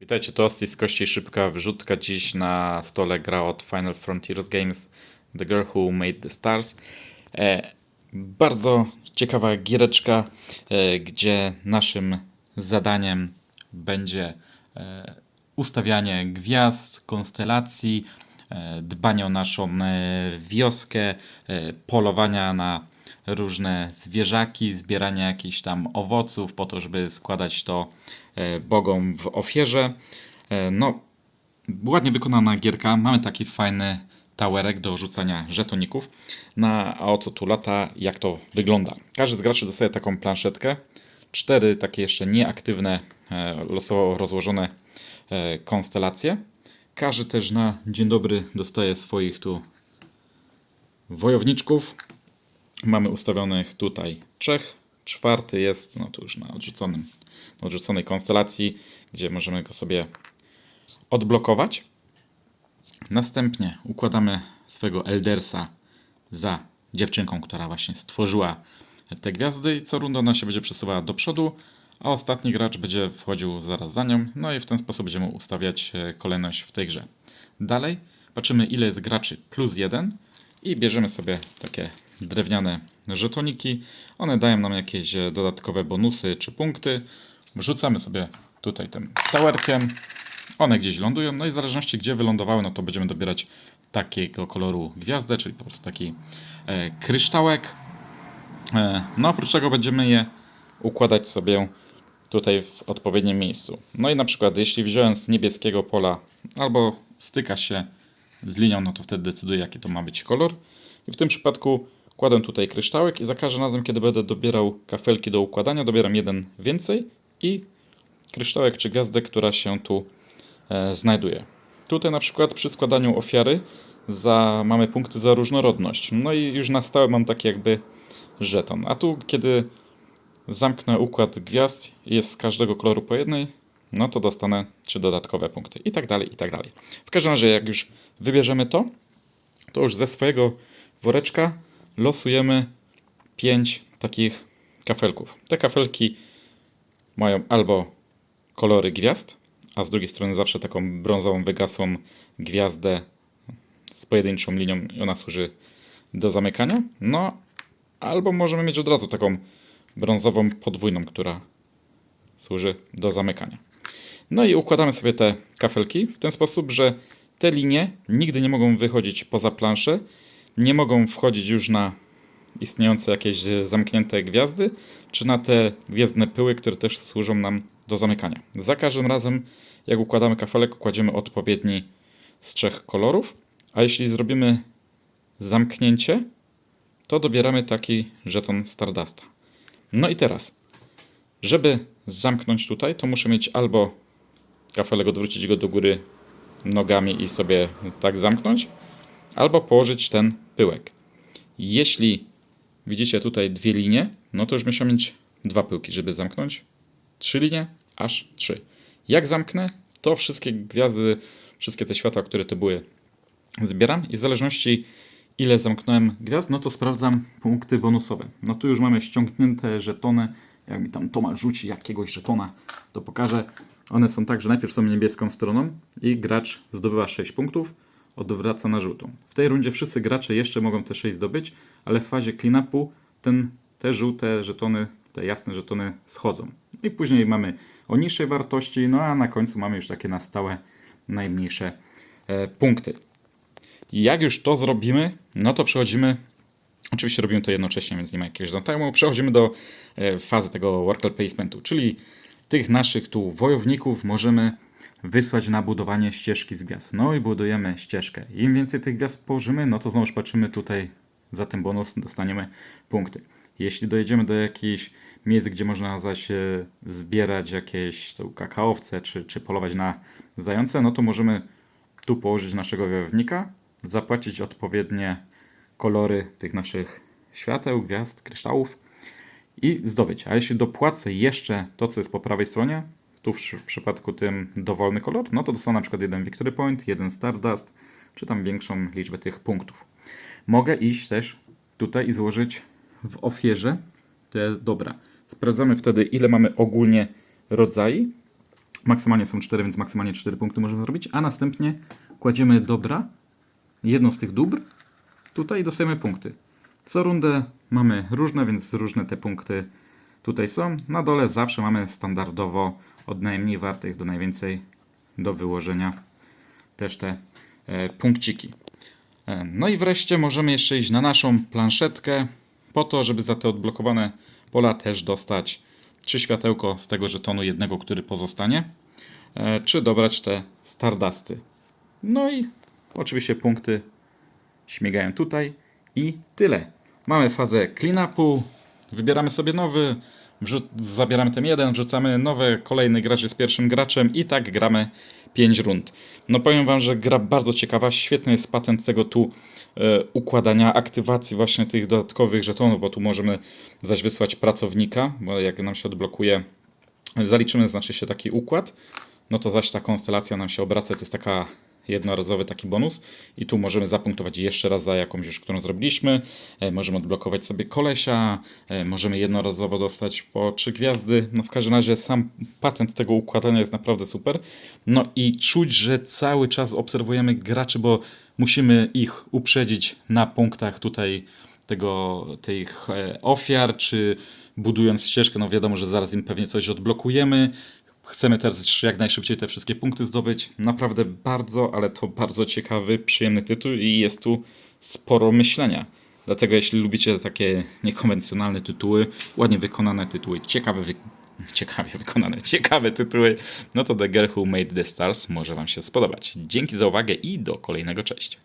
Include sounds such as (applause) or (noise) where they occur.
Witajcie, to Osti z Kości Szybka Wrzutka. Dziś na stole gra od Final Frontiers Games The Girl Who Made the Stars. E, bardzo ciekawa giereczka, e, gdzie naszym zadaniem będzie e, ustawianie gwiazd, konstelacji, e, dbanie o naszą e, wioskę, e, polowania na różne zwierzaki, zbieranie jakichś tam owoców po to, żeby składać to e, bogom w ofierze. E, No, ładnie wykonana gierka. Mamy taki fajny towerek do rzucania żetoników. Na, a o co tu lata, jak to wygląda? Każdy z graczy dostaje taką planszetkę. Cztery takie jeszcze nieaktywne, e, losowo rozłożone konstelacje. Każdy też na dzień dobry dostaje swoich tu wojowniczków. Mamy ustawionych tutaj trzech. Czwarty jest, no to już na odrzuconym, na odrzuconej konstelacji, gdzie możemy go sobie odblokować. Następnie układamy swego Eldersa za dziewczynką, która właśnie stworzyła te gwiazdy i co runda ona się będzie przesuwała do przodu, a ostatni gracz będzie wchodził zaraz za nią, no i w ten sposób będziemy ustawiać e, kolejność w tej grze. Dalej patrzymy ile jest graczy plus jeden i bierzemy sobie takie drewniane żetoniki. One dają nam jakieś e, dodatkowe bonusy czy punkty. Wrzucamy sobie tutaj tym towerkiem. One gdzieś lądują, no i w zależności gdzie wylądowały, no to będziemy dobierać takiego koloru gwiazdę, czyli po prostu taki e, kryształek. E, no oprócz tego będziemy je układać sobie tutaj w odpowiednim miejscu. No i na przykład jeśli wziąłem z niebieskiego pola albo styka się z linią, no to wtedy decyduję jaki to ma być kolor. I w tym przypadku kładę tutaj kryształek i za każdym razem kiedy będę dobierał kafelki do układania, dobieram jeden więcej i kryształek czy gwiazdę, która się tu e, znajduje. Tutaj na przykład przy składaniu ofiary za, mamy punkty za różnorodność. No i już na stałe mam taki jakby żeton. A tu kiedy zamknę układ gwiazd jest z każdego koloru po jednej, no to dostanę trzy dodatkowe punkty i tak dalej, i tak dalej. W każdym razie jak już wybierzemy to, to już ze swojego woreczka losujemy pięć takich kafelków. Te kafelki mają albo kolory gwiazd, a z drugiej strony zawsze taką brązową, wygasłą gwiazdę z pojedynczą linią i ona służy do zamykania. No, albo możemy mieć od razu taką brązową podwójną, która służy do zamykania. No i układamy sobie te kafelki w ten sposób, że te linie nigdy nie mogą wychodzić poza planszę, nie mogą wchodzić już na istniejące jakieś zamknięte gwiazdy, czy na te gwiezdne pyły, które też służą nam do zamykania. Za każdym razem, jak układamy kafelek, kładziemy odpowiedni z trzech kolorów, a jeśli zrobimy zamknięcie, to dobieramy taki żeton Stardasta. No i teraz, żeby zamknąć tutaj, to muszę mieć albo kafelek odwrócić go do góry nogami i sobie tak zamknąć, albo położyć ten pyłek. Jeśli widzicie tutaj dwie linie, no to już muszę mieć dwa pyłki, żeby zamknąć. Trzy linie, aż trzy. Jak zamknę, to wszystkie gwiazdy, wszystkie te światła, które to były, zbieram i w zależności ile zamknąłem gwiazd, no to sprawdzam punkty bonusowe. No tu już mamy ściągnięte żetony. Jak mi tam Toma rzuci jakiegoś żetona, to pokażę. One są tak, że najpierw są niebieską stroną i gracz zdobywa 6 punktów, odwraca na żółtą. W tej rundzie wszyscy gracze jeszcze mogą te 6 zdobyć, ale w fazie clean-upu ten, te żółte żetony, te jasne żetony schodzą. I później mamy o niższej wartości, no a na końcu mamy już takie na stałe najmniejsze e, punkty. Jak już to zrobimy, no to przechodzimy. Oczywiście robimy to jednocześnie, więc nie ma jakiegoś downtime. Przechodzimy do e, fazy tego worker placementu, czyli tych naszych tu wojowników możemy wysłać na budowanie ścieżki z gwiazd. No i budujemy ścieżkę. Im więcej tych gwiazd położymy, no to znowu patrzymy tutaj za ten bonus, dostaniemy punkty. Jeśli dojedziemy do jakichś miejsc, gdzie można zaś e, zbierać jakieś tu kakaowce, czy, czy polować na zające, no to możemy tu położyć naszego wojownika, zapłacić odpowiednie kolory tych naszych świateł, gwiazd, kryształów i zdobyć. A jeśli dopłacę jeszcze to, co jest po prawej stronie, tu w przy- przypadku tym dowolny kolor, no to dostanę na przykład jeden Victory Point, jeden Stardust, czy tam większą liczbę tych punktów. Mogę iść też tutaj i złożyć w ofierze te dobra. Sprawdzamy wtedy, ile mamy ogólnie rodzajów Maksymalnie są 4, więc maksymalnie 4 punkty możemy zrobić. A następnie kładziemy dobra, jedno z tych dóbr, tutaj dostajemy punkty. Co rundę mamy różne, więc różne te punkty tutaj są. Na dole zawsze mamy standardowo od najmniej wartych do najwięcej do wyłożenia też te e, punkciki. E, No i wreszcie możemy jeszcze iść na naszą planszetkę po to, żeby za te odblokowane pola też dostać czy światełko z tego żetonu jednego, który pozostanie, e, czy dobrać te Stardusty. No i oczywiście punkty śmigają tutaj i tyle. Mamy fazę cleanupu, wybieramy sobie nowy, zabieramy ten jeden, wrzucamy nowe, kolejny gracz jest pierwszym graczem i tak gramy 5 rund. No powiem wam, że gra bardzo ciekawa, świetny jest patent tego tu e, układania, aktywacji właśnie tych dodatkowych żetonów, bo tu możemy zaś wysłać pracownika, bo jak nam się odblokuje, zaliczymy znaczy się taki układ, no to zaś ta konstelacja nam się obraca, to jest taka jednorazowy taki bonus i tu możemy zapunktować jeszcze raz za jakąś już, którą zrobiliśmy. E, możemy odblokować sobie kolesia, e, możemy jednorazowo dostać po trzy gwiazdy. No w każdym razie sam patent tego układania jest naprawdę super. No i czuć, że cały czas obserwujemy graczy, bo musimy ich uprzedzić na punktach tutaj tego, tych e, ofiar, czy budując ścieżkę, no wiadomo, że zaraz im pewnie coś odblokujemy. Chcemy też jak najszybciej te wszystkie punkty zdobyć. Naprawdę bardzo, ale to bardzo ciekawy, przyjemny tytuł i jest tu sporo myślenia. Dlatego jeśli lubicie takie niekonwencjonalne tytuły, ładnie wykonane tytuły, ciekawe, wy... ciekawie wykonane, (laughs) ciekawe tytuły, no to The Girl Who Made the Stars może Wam się spodobać. Dzięki za uwagę i do kolejnego, cześć.